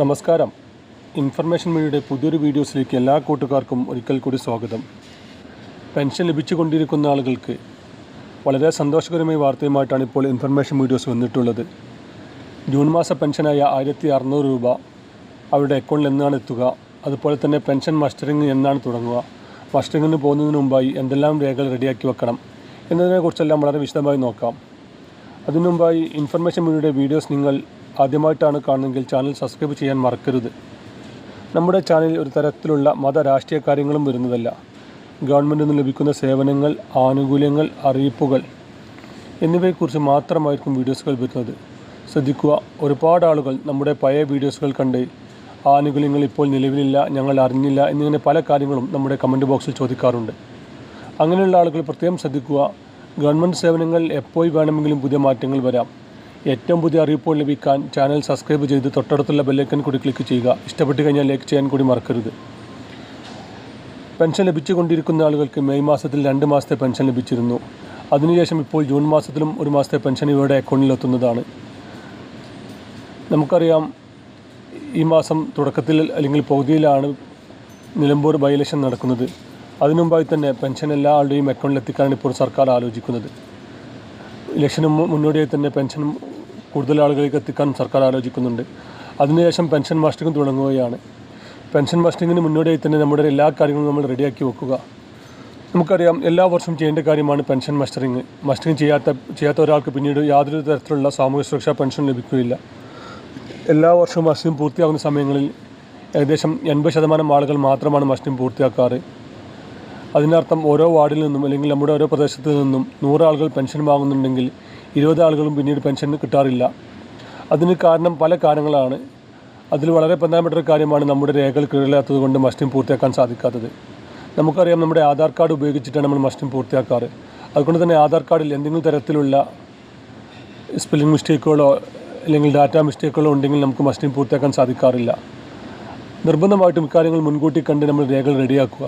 നമസ്കാരം. ഇൻഫർമേഷൻ മീഡിയയുടെ പുതിയൊരു വീഡിയോസിലേക്ക് എല്ലാ കൂട്ടുകാർക്കും ഒരിക്കൽ കൂടി സ്വാഗതം. പെൻഷൻ ലഭിച്ചുകൊണ്ടിരിക്കുന്ന ആളുകൾക്ക് വളരെ സന്തോഷകരമായ വാർത്തയുമായിട്ടാണ് ഇപ്പോൾ ഇൻഫർമേഷൻ വീഡിയോസ് വന്നിട്ടുള്ളത്. ജൂൺ മാസ പെൻഷനായ ആയിരത്തി അറുന്നൂറ് രൂപ അവരുടെ അക്കൗണ്ടിൽ എന്നാണ് എത്തുക. അതുപോലെ തന്നെ പെൻഷൻ മസ്റ്ററിങ് എന്നാണ് തുടങ്ങുക. മസ്റ്ററിങ്ങിന് പോകുന്നതിന് മുമ്പായി എന്തെല്ലാം രേഖകൾ റെഡിയാക്കി വെക്കണം എന്നതിനെക്കുറിച്ചെല്ലാം വളരെ വിശദമായി നോക്കാം. അതിനു മുമ്പായി ഇൻഫർമേഷൻ മീഡിയയുടെ വീഡിയോസ് നിങ്ങൾ ആദ്യമായിട്ടാണ് കാണുന്നതെങ്കിൽ ചാനൽ സബ്സ്ക്രൈബ് ചെയ്യാൻ മറക്കരുത്. നമ്മുടെ ചാനലിൽ ഒരു തരത്തിലുള്ള മത രാഷ്ട്രീയ കാര്യങ്ങളും വരുന്നതല്ല. ഗവൺമെന്റിൽ നിന്ന് ലഭിക്കുന്ന സേവനങ്ങൾ ആനുകൂല്യങ്ങൾ അറിയിപ്പുകൾ എന്നിവയെക്കുറിച്ച് മാത്രമായിരിക്കും വീഡിയോസുകൾ വരുന്നത്. ശ്രദ്ധിക്കുക ഒരുപാട് ആളുകൾ നമ്മുടെ പഴയ വീഡിയോസുകൾ കണ്ട് ആനുകൂല്യങ്ങൾ ഇപ്പോൾ നിലവിലില്ല ഞങ്ങൾ അറിഞ്ഞില്ല എന്നിങ്ങനെ പല കാര്യങ്ങളും നമ്മുടെ കമന്റ് ബോക്സിൽ ചോദിക്കാറുണ്ട്. അങ്ങനെയുള്ള ആളുകൾ പ്രത്യേകം ശ്രദ്ധിക്കുക ഗവൺമെന്റ് സേവനങ്ങൾ എപ്പോൾ വേണമെങ്കിലും പുതിയ മാറ്റങ്ങൾ വരാം. ഏറ്റവും പുതിയ അറിയിപ്പുകൾ ലഭിക്കാൻ ചാനൽ സബ്സ്ക്രൈബ് ചെയ്ത് തൊട്ടടുത്തുള്ള ബെല്ലൈക്കൻ കൂടി ക്ലിക്ക് ചെയ്യുക. ഇഷ്ടപ്പെട്ട് കഴിഞ്ഞാൽ ലൈക്ക് ചെയ്യാൻ കൂടി മറക്കരുത്. പെൻഷൻ ലഭിച്ചുകൊണ്ടിരിക്കുന്ന ആളുകൾക്ക് മെയ് മാസത്തിൽ രണ്ട് മാസത്തെ പെൻഷൻ ലഭിച്ചിരുന്നു. അതിനുശേഷം ഇപ്പോൾ ജൂൺ മാസത്തിലും ഒരു മാസത്തെ പെൻഷൻ ഇവരുടെ അക്കൗണ്ടിൽ എത്തുന്നതാണ്. നമുക്കറിയാം ഈ മാസം തുടക്കത്തിൽ അല്ലെങ്കിൽ പകുതിയിലാണ് നിലമ്പൂർ ബൈ ഇലക്ഷൻ നടക്കുന്നത്. അതിനു മുമ്പായി തന്നെ പെൻഷൻ എല്ലാ ആളുടെയും അക്കൗണ്ടിൽ എത്തിക്കാനാണ് ഇപ്പോൾ സർക്കാർ ആലോചിക്കുന്നത്. ഇലക്ഷന് മുന്നോടിയായി തന്നെ പെൻഷൻ കൂടുതൽ ആളുകളിലേക്ക് എത്തിക്കാൻ സർക്കാർ ആലോചിക്കുന്നുണ്ട്. അതിനുശേഷം പെൻഷൻ മസ്റ്റിംഗ് തുടങ്ങുകയാണ്. പെൻഷൻ മസ്റ്റിങ്ങിന് മുന്നോടിയായി തന്നെ നമ്മുടെ എല്ലാ കാര്യങ്ങളും നമ്മൾ റെഡിയാക്കി വെക്കുക. നമുക്കറിയാം എല്ലാ വർഷവും ചെയ്യേണ്ട കാര്യമാണ് പെൻഷൻ മസ്റ്ററിങ്. മസ്റ്ററിങ് ചെയ്യാത്ത ചെയ്യാത്ത ഒരാൾക്ക് പിന്നീട് യാതൊരു തരത്തിലുള്ള സാമൂഹ്യ സുരക്ഷാ പെൻഷൻ ലഭിക്കുകയില്ല. എല്ലാ വർഷവും മസ്റ്റിംഗ് പൂർത്തിയാകുന്ന സമയങ്ങളിൽ ഏകദേശം എൺപത് ശതമാനം ആളുകൾ മാത്രമാണ് മസ്റ്റിംഗ് പൂർത്തിയാക്കാറ്. അതിനർത്ഥം ഓരോ വാർഡിൽ നിന്നും അല്ലെങ്കിൽ നമ്മുടെ ഓരോ പ്രദേശത്ത് നിന്നും നൂറ് ആളുകൾ പെൻഷൻ വാങ്ങുന്നുണ്ടെങ്കിൽ ഇരുപത് ആളുകളും പിന്നീട് പെൻഷൻ കിട്ടാറില്ല. അതിന് കാരണം പല കാരണങ്ങളാണ്. അതിൽ വളരെ പ്രധാനപ്പെട്ട ഒരു കാര്യമാണ് നമ്മുടെ രേഖകൾ കീഴിലാത്തത് കൊണ്ട് മസ്റ്റിംഗ് പൂർത്തിയാക്കാൻ സാധിക്കാത്തത്. നമുക്കറിയാം നമ്മുടെ ആധാർ കാർഡ് ഉപയോഗിച്ചിട്ടാണ് നമ്മൾ മസ്റ്റിംഗ് പൂർത്തിയാക്കാറ്. അതുകൊണ്ട് തന്നെ ആധാർ കാർഡിൽ എന്തെങ്കിലും തരത്തിലുള്ള സ്പെല്ലിംഗ് മിസ്റ്റേക്കുകളോ അല്ലെങ്കിൽ ഡാറ്റ മിസ്റ്റേക്കുകളോ ഉണ്ടെങ്കിൽ നമുക്ക് മസ്റ്റിംഗ് പൂർത്തിയാക്കാൻ സാധിക്കാറില്ല. നിർബന്ധമായിട്ടും ഇക്കാര്യങ്ങൾ മുൻകൂട്ടി കണ്ട് നമ്മൾ രേഖകൾ റെഡിയാക്കുക.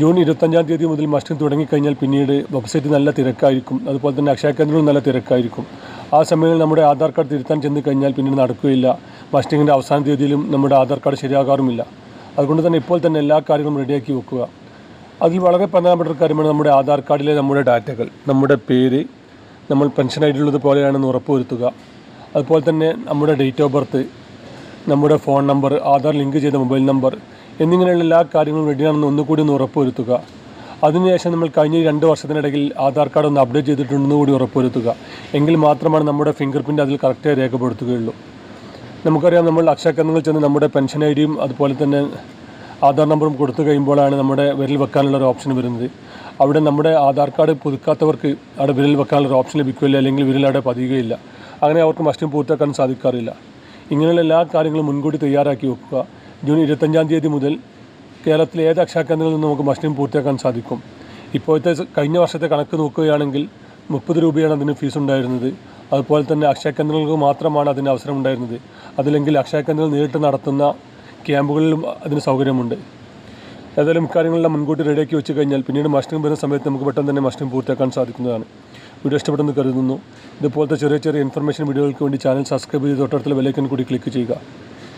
ജൂൺ ഇരുപത്തഞ്ചാം തീയതി മുതൽ മസ്റ്റിംഗ് തുടങ്ങിക്കഴിഞ്ഞാൽ പിന്നീട് വെബ്സൈറ്റ് നല്ല തിരക്കായിരിക്കും. അതുപോലെ തന്നെ അക്ഷയ കേന്ദ്രവും നല്ല തിരക്കായിരിക്കും. ആ സമയങ്ങളിൽ നമ്മുടെ ആധാർ കാർഡ് തിരുത്താൻ ചെന്ന് കഴിഞ്ഞാൽ പിന്നീട് നടക്കുകയില്ല. മസ്റ്റിങ്ങിന്റെ അവസാന തീയതിയിലും നമ്മുടെ ആധാർ കാർഡ് ശരിയാകാറുമില്ല. അതുകൊണ്ട് തന്നെ ഇപ്പോൾ തന്നെ എല്ലാ കാര്യങ്ങളും റെഡിയാക്കി വെക്കുക. അതിൽ വളരെ പ്രധാനപ്പെട്ട ഒരു കാര്യമാണ് നമ്മുടെ ആധാർ കാർഡിലെ നമ്മുടെ ഡാറ്റകൾ. നമ്മുടെ പേര് നമ്മൾ പെൻഷൻ ഐ ഡിയുള്ളത് പോലെയാണെന്ന് ഉറപ്പുവരുത്തുക. അതുപോലെ തന്നെ നമ്മുടെ ഡേറ്റ് ഓഫ് ബർത്ത് നമ്മുടെ ഫോൺ നമ്പർ ആധാർ ലിങ്ക് ചെയ്ത മൊബൈൽ നമ്പർ എന്നിങ്ങനെയുള്ള എല്ലാ കാര്യങ്ങളും റെഡിയാണെന്ന് ഒന്നുകൂടി ഒന്ന് ഉറപ്പുവരുത്തുക. അതിനുശേഷം നമ്മൾ കഴിഞ്ഞ രണ്ട് വർഷത്തിനിടയിൽ ആധാർ കാർഡ് ഒന്ന് അപ്ഡേറ്റ് ചെയ്തിട്ടുണ്ടെന്ന് കൂടി ഉറപ്പുവരുത്തുക. എങ്കിൽ മാത്രമാണ് നമ്മുടെ ഫിംഗർ പ്രിന്റ് അതിൽ കറക്റ്റായി രേഖപ്പെടുത്തുകയുള്ളൂ. നമുക്കറിയാം നമ്മൾ അക്ഷയ കേന്ദ്രങ്ങളിൽ ചെന്ന് നമ്മുടെ പെൻഷൻ ഐ ഡിയും അതുപോലെ തന്നെ ആധാർ നമ്പറും കൊടുത്തു കഴിയുമ്പോഴാണ് നമ്മുടെ വിരൽ വെക്കാനുള്ള ഒരു ഓപ്ഷൻ വരുന്നത്. അവിടെ നമ്മുടെ ആധാർ കാർഡ് പുതുക്കാത്തവർക്ക് അവിടെ വിരൽ വെക്കാനുള്ള ഒരു ഓപ്ഷൻ ലഭിക്കുകയില്ല അല്ലെങ്കിൽ വിരൽ അവിടെ പതിയുകയില്ല. അങ്ങനെ അവർക്ക് മസ്റ്റും പൂർത്തിയാക്കാൻ സാധിക്കാറില്ല. ഇങ്ങനെയുള്ള എല്ലാ കാര്യങ്ങളും മുൻകൂട്ടി തയ്യാറാക്കി വെക്കുക. ജൂൺ ഇരുപത്തഞ്ചാം തീയതി മുതൽ കേരളത്തിലെ ഏത് അക്ഷയ കേന്ദ്രങ്ങളിൽ നിന്ന് നമുക്ക് ഭക്ഷണം പൂർത്തിയാക്കാൻ സാധിക്കും? ഇപ്പോഴത്തെ കഴിഞ്ഞ വർഷത്തെ കണക്ക് നോക്കുകയാണെങ്കിൽ മുപ്പത് രൂപയാണ് അതിന് ഫീസ് ഉണ്ടായിരുന്നത്. അതുപോലെ തന്നെ അക്ഷയകേന്ദ്രങ്ങൾക്ക് മാത്രമാണ് അതിന് അവസരം ഉണ്ടായിരുന്നത്. അതില്ലെങ്കിൽ അക്ഷയകേന്ദ്രങ്ങൾ നേരിട്ട് നടത്തുന്ന ക്യാമ്പുകളിലും അതിന് സൗകര്യമുണ്ട്. ഏതായാലും ഇക്കാര്യങ്ങളെല്ലാം മുൻകൂട്ടി റെഡിയാക്കി വെച്ച് കഴിഞ്ഞാൽ പിന്നീട് മസ്റ്റിംഗ് വരുന്ന സമയത്ത് നമുക്ക് പെട്ടെന്ന് തന്നെ മസ്റ്റിംഗ് പൂർത്തിയാക്കാൻ സാധിക്കുന്നതാണ്. വീഡിയോ ഇഷ്ടപ്പെട്ടെന്ന് കരുതുന്നു. ഇതുപോലത്തെ ചെറിയ ചെറിയ ഇൻഫർമേഷൻ വീഡിയോകൾക്ക് വേണ്ടി ചാനൽ സബ്സ്ക്രൈബ് ചെയ്ത് തൊട്ടടുത്തുള്ള വിലയ്ക്കൻ കൂടി ക്ലിക്ക് ചെയ്യുക.